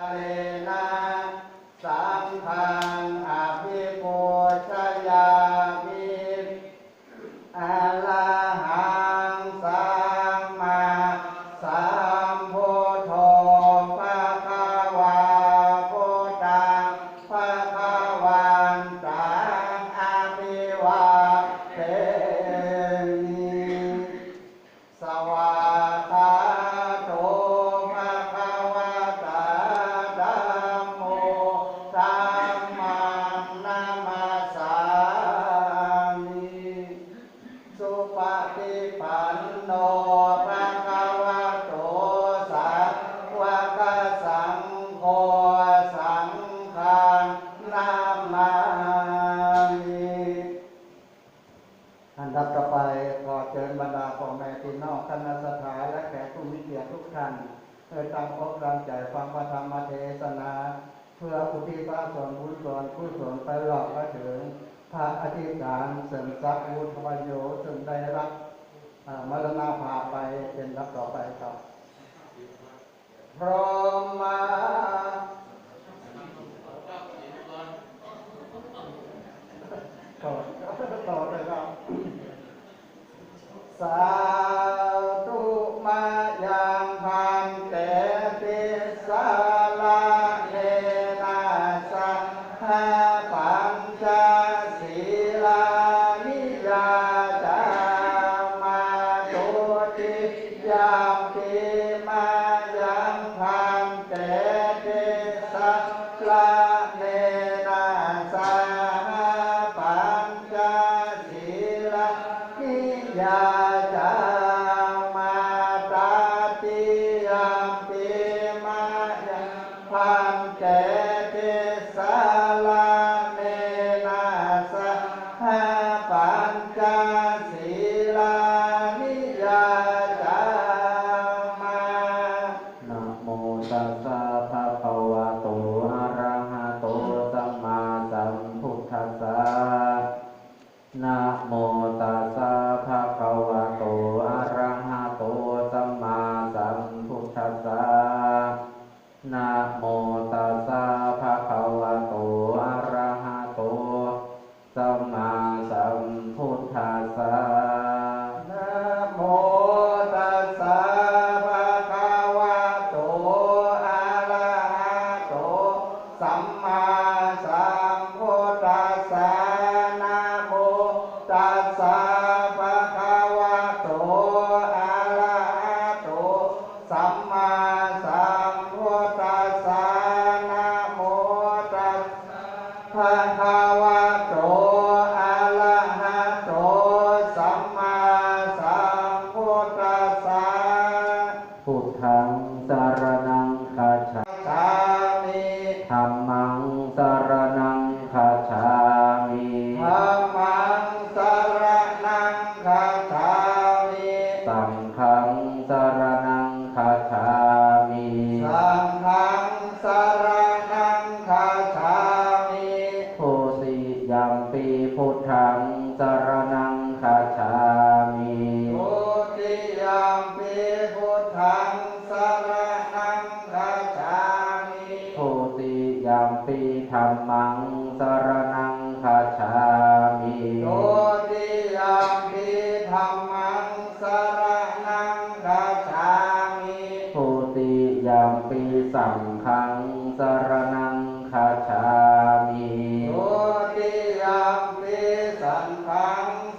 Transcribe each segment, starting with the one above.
Ale. ก็ถึงพระอธิษฐานสริสักย์วุฒิวโยจึงได้รับมรณาพาไปเป็นรับต่อไปครับ พร้อมมาต่อต่อเลยครับสา นะโมตัสสะ kami.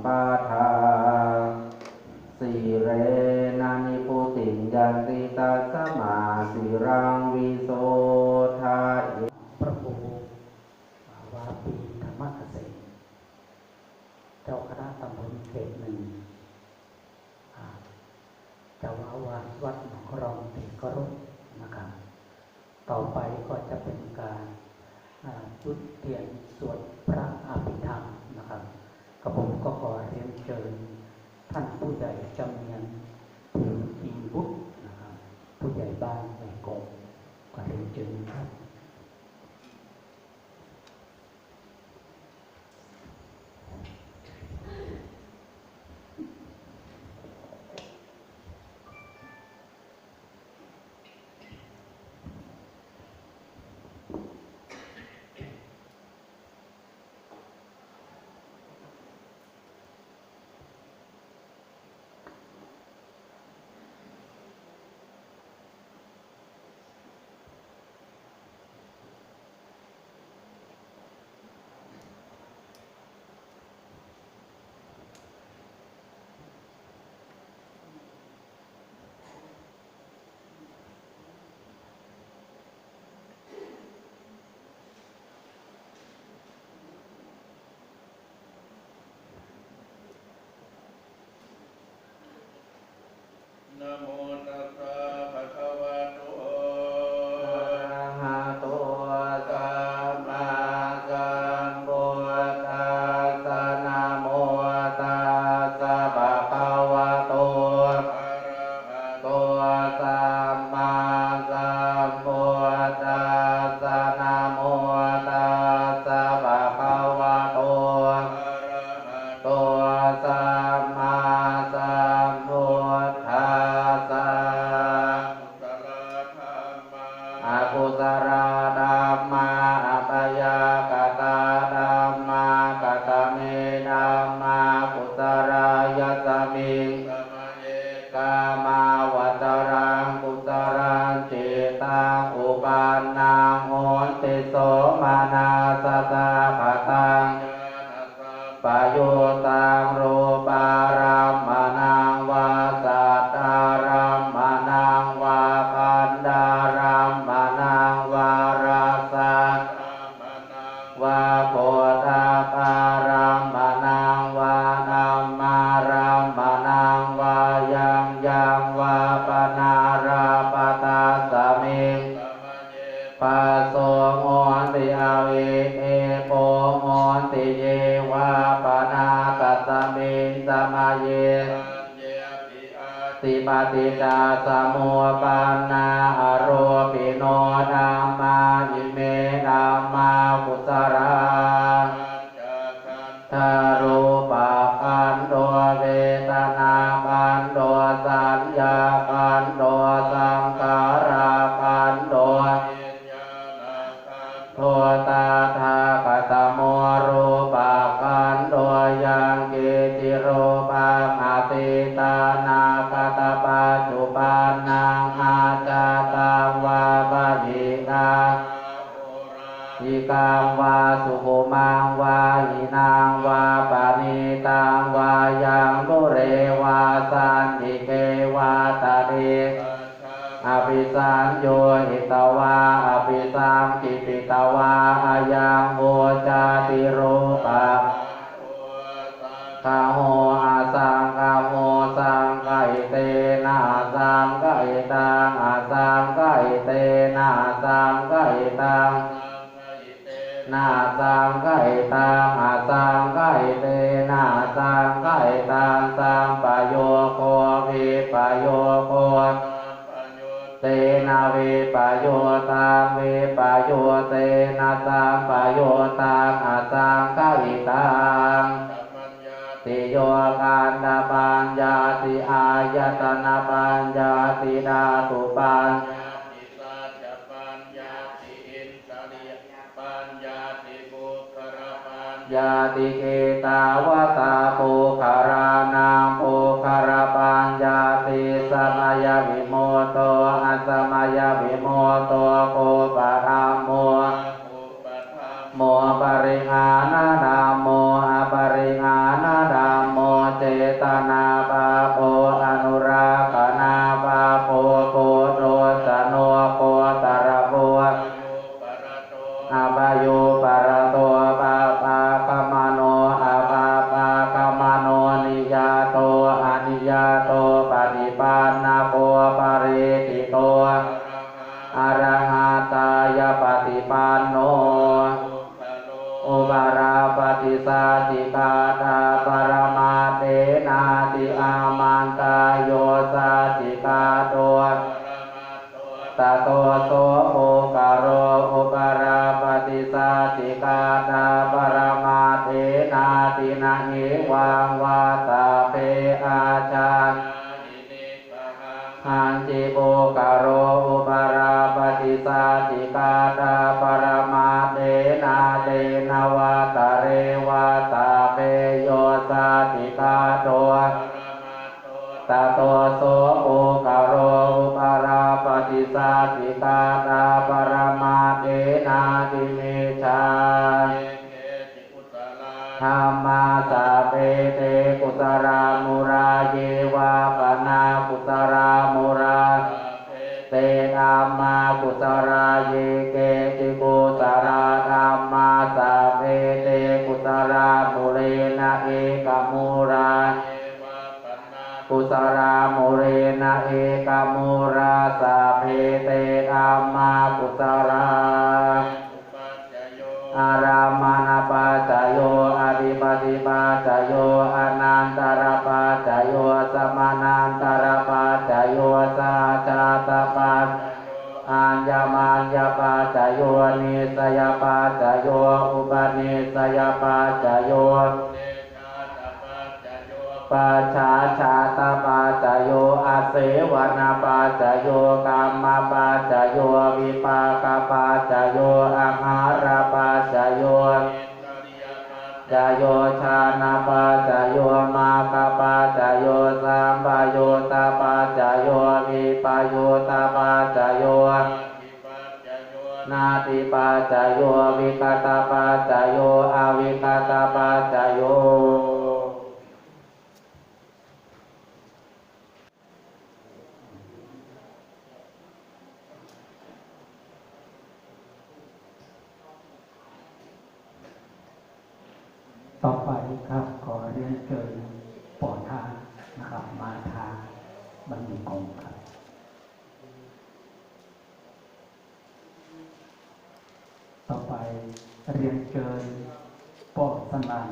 สัมปทา สิเรนะนิพุติยันติตัสสมาสิรังวิโสทาเย พระครูวาปีธรรมเกษมเจ้าคณะตำบลเขตหนึ่งอ่าเจ้าอาวาสวัดหนองรองติกรุนะครับ ต่อไปก็จะเป็นการอ่าจุดเทียนสวดพระอภิธรรมนะครับกระผมก็ขอเรียนเชิญ ท่านผู้ใหญ่จำเนียนผิวอินบุตรนะครับ ผู้ใหญ่บ้านในกงก็เรียนเชิญครับ น ตานา นาสังไกตังอาสังไกเตนาสังไกตังสังปโยโควิปโยโคเตนะวิปโยตังวิปโยเตนะสังปโยตังอาสังไกตังติโยกันดาปัญญาติอายตนะปัญญาติดาตุปัญย ติเกตาวตาโภ ฏิปันนาโคปาริติโตอะระหะตายปฏิปันโนอุบาราปฏิสัจจิกาตาปรมาเตนาติอามันตายโยสัจจิกาโตตโตโสโอกาโรอุปาราปฏิสัจจิกาตาปรมาเทนาตินะเหวังวา ธรรมาสเปเตกุสรามุราเยวาปนากุสรามุราเตธรรมากุสราเยเกจิกุสราธรรมาสเปเตกุสรามุเรนะเอกมุรากุสราโมเรนะเอกาโมราสาเพเตอามากุสราอา ธิปติปาจโยอนันตรปาจโยสมานันตรปาจโยสาจาตปาอัญญมัญญปาจโยนิสยปาจโยอุปนิสยปาจโยปัจฉาชาตปาจโยอาเสวนาปาจโยกรรมปาจโยวิปากปาจโยอาหารปาจโย จโยชานาปาจโยมาคปาจโยสามปโยตาปาจโยมิปโยตาปาจโยนาติปาจโยวิกตาปาจโยอวิกตาปาจโย ต่อไปครับขอเรียนเชิญปอทานนะครับมาทางบรรลุกองครับต่อไปเรียนเชิญปอสนัน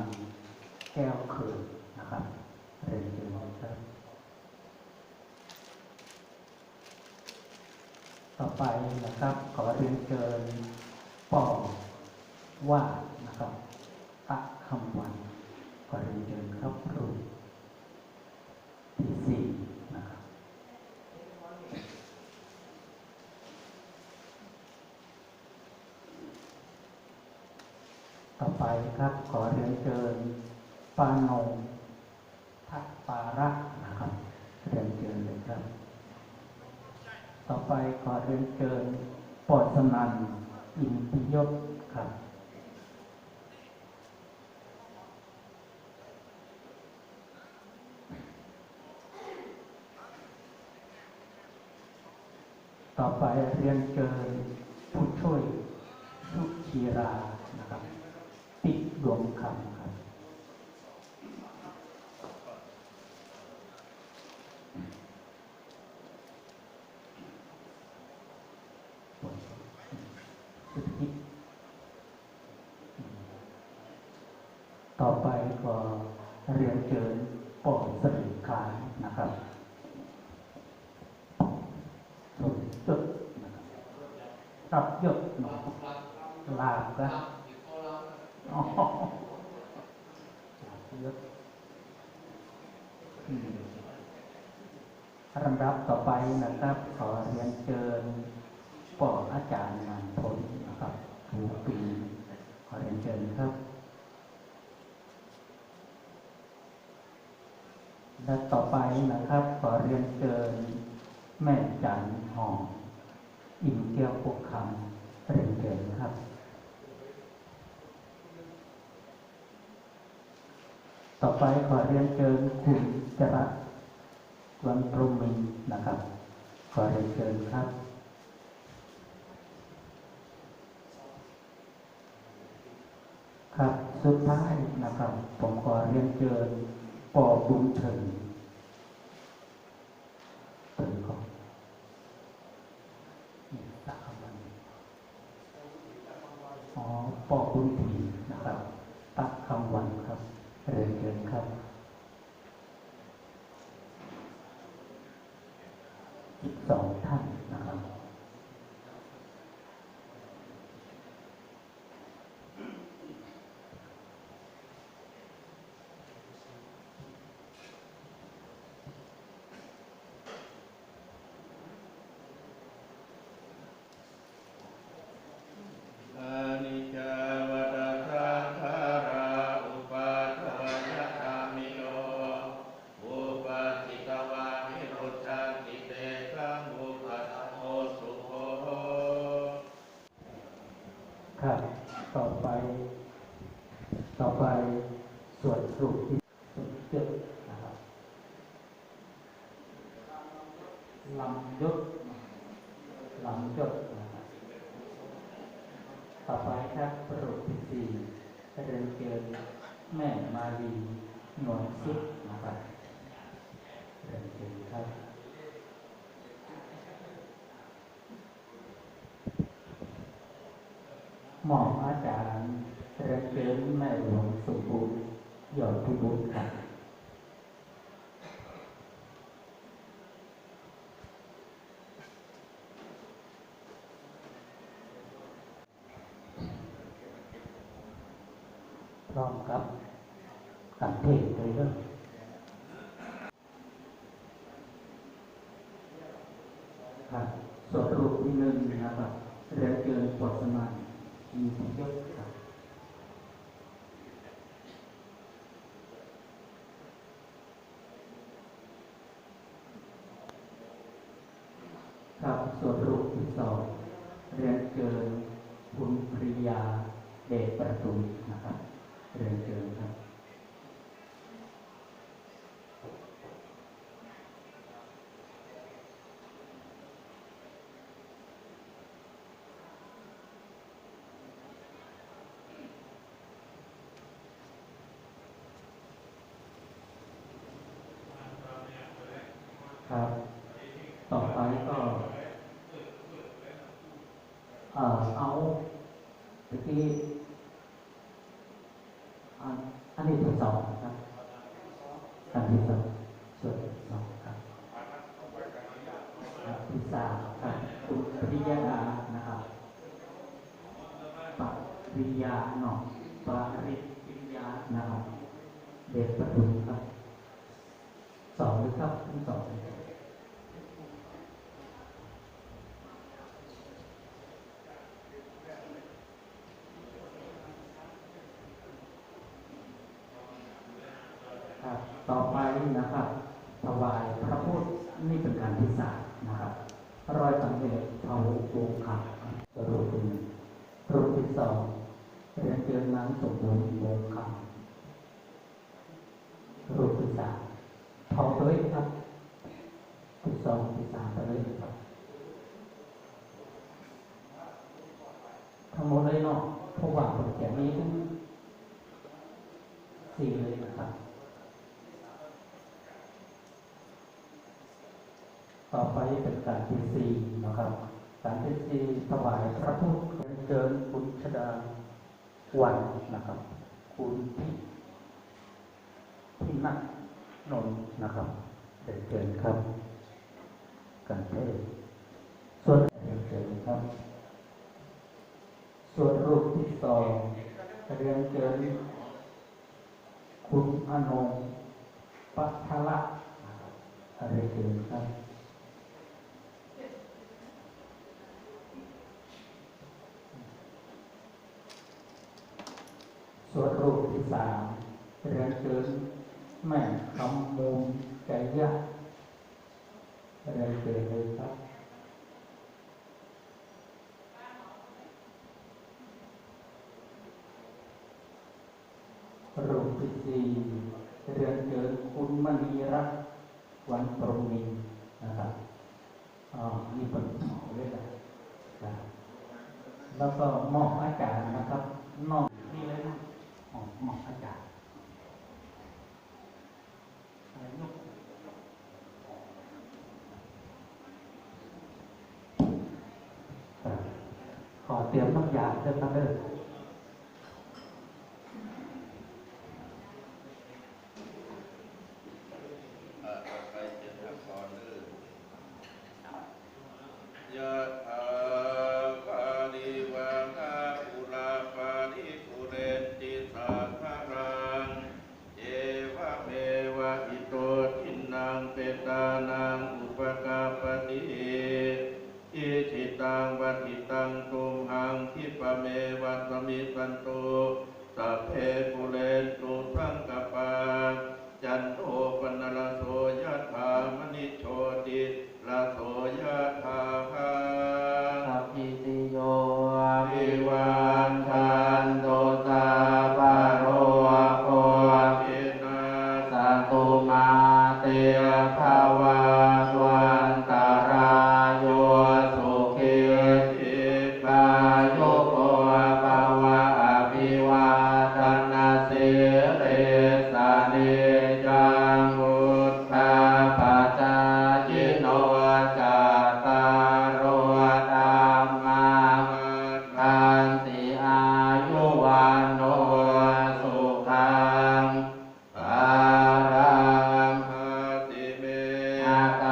แก้วเขินนะครับเรียนเชิญครับต่อไปนะครับขอเรียนเชิญปอว่านะครับตักคำวัน ขอเรียนเชิญครับรูที่สี่นะครับต่อไปครับขอเรียนเชิญปานงทักปาระนะครับเรียนเชิญเลยครับ ต่อไปขอเรียนเชิญปอดสนันอินทิยศครับ ต่อไปเรียนเกินผู้ช่วยสุชีรานะครับติดดวงคำครับ สุดทิศต่อไปก็เรียนเชิญปอดสริขานนะครับสมจุดนะครับ รับยศหนอลาบก็อ๋อลาบยศอืมลำดับต่อไปนะครับ ขอเรียนเชิญปออาจารย์งานผลนะครับถูปีขอเรียนเชิญครับ และต่อไปนะครับ ขอเรียนเชิญแม่จันหอม อิ่มแก้วพวกคำเรียนเชิญครับต่อไปขอเรียนเชิญคุณจรัสวันพรหมินนะครับ ขอเรียนเชิญครับ ครับ สุดท้ายนะครับ ผมขอเรียนเชิญปอบุญถึงถึงก่อนนี่สักคำวันอ๋อปอบุญถีนะครับ ตักคำวันครับ เรียนเชิญครับอีกสองท่านนะครับ อานิจจาวัฏสังขาราอุปาทวยธรรมิโยอุปาทิตวานิรุตตันติเตสังอุปะโมสุโภ ครับ ต่อไป ต่อไปสวดสรุปที่สุดเจ็ดนะครับ ลำยศลำยศนะครับต่อไปครับสรุปที่สี่เรียนเชิญแม่มาลีหนวลสุดนะครับเรียนเชิญครับหมออาจารย์เรียนเชิญแม่หลวงสมบูรณ์ยอดพิบูลครับ พร้อมครับการเทศน์เลยเรื่องครับสวดรูปที่หนึ่งนะครับเรียนเชิญบทสมาธิมีที่ยศครับ ครับ ส่วนรูปที่สองเรียนเชิญคุณปริยาเดชประทุมนะครับ เรียนเชิญครับครับ ต่อไปก็ อ่อเอาตะกี้อันนี้ที่สองครับอันที่สองส่วนที่สองครับที่สามครับคุณปริยดานะครับปริยาเนาะปริยานะครับเด็กประทุมครับสองหรือครับทั้งสองครับ ต่อไปนะครับถวายพระพุทธนี่เป็นการที่สามนะครับรอยสังเวชเผาปูขับสรุปเป็นรูปที่สองเรียนเกินนั้นสมบูรณ์โมงคำรูปที่สามเผาเลยครับที่สองที่สามไปเลยครับทั้งหมดเลยเนาะเพราะว่าผลแก่นี้สี่เลยนะครับ ต่อไปเป็นการที่สี่นะครับการที่สี่ถวายพระพุทธเจิญคุณชดาวันนะครับ คุณพิพินักนนนะครับเรียนเชิญครับ การเทศส่วนเรียนเชิญครับ ส่วนรูปที่สองเรียนเชิญคุณอนงปัทละนะเรียนเชิญครับ ส่วนรูปที่สามเรียนเชิญแม่คำมูลใจยะเรียนเชิญเลยครับรูปที่สี่เรียนเชิญคุณมณีรัตน์วันปรมีนะครับอ๋อนี่เป็นหมอเลยนะครับแล้วก็มอบอาจารย์นะครับนอก ของหมอบมอบอาจารย์อะไรยกขอเตรียมน้ำยาเริ่มตั้งเริ่ม เอ่อต่อไปจะทำก่อนเลยยะถาวาลิวาหาปุราปาริปุเรนติสาคารัง เอวะเมวะอิโตทินังเปตานังอุปกาปฏิอิทิตังวัติตังตุมหังคิปะเมวัส มิสันตุสัพเพปุเรนตุสังกัป อ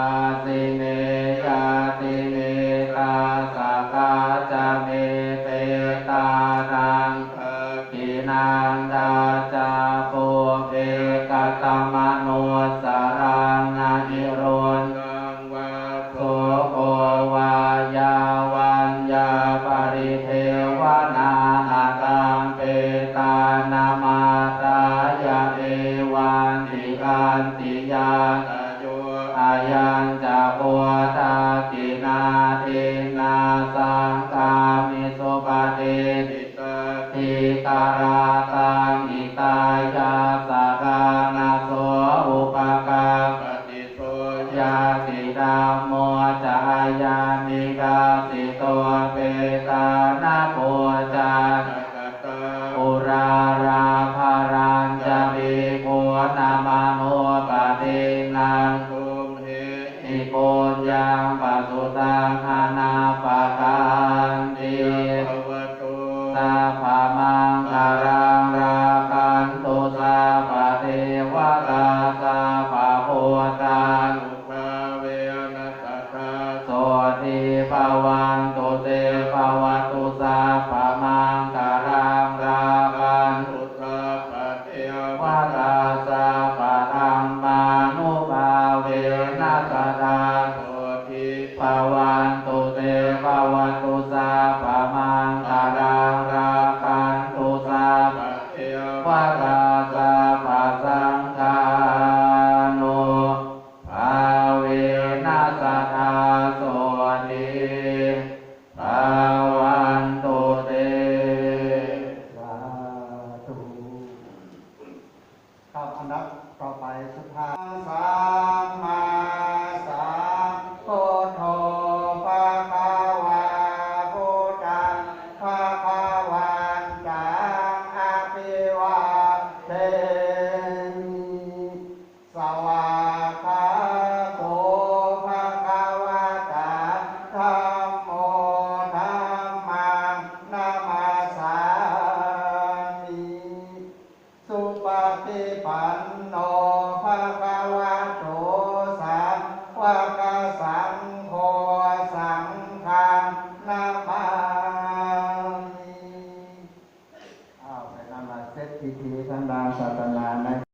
อ้าวไปนำมาเซตทีทีทั้งดาศาสนาใน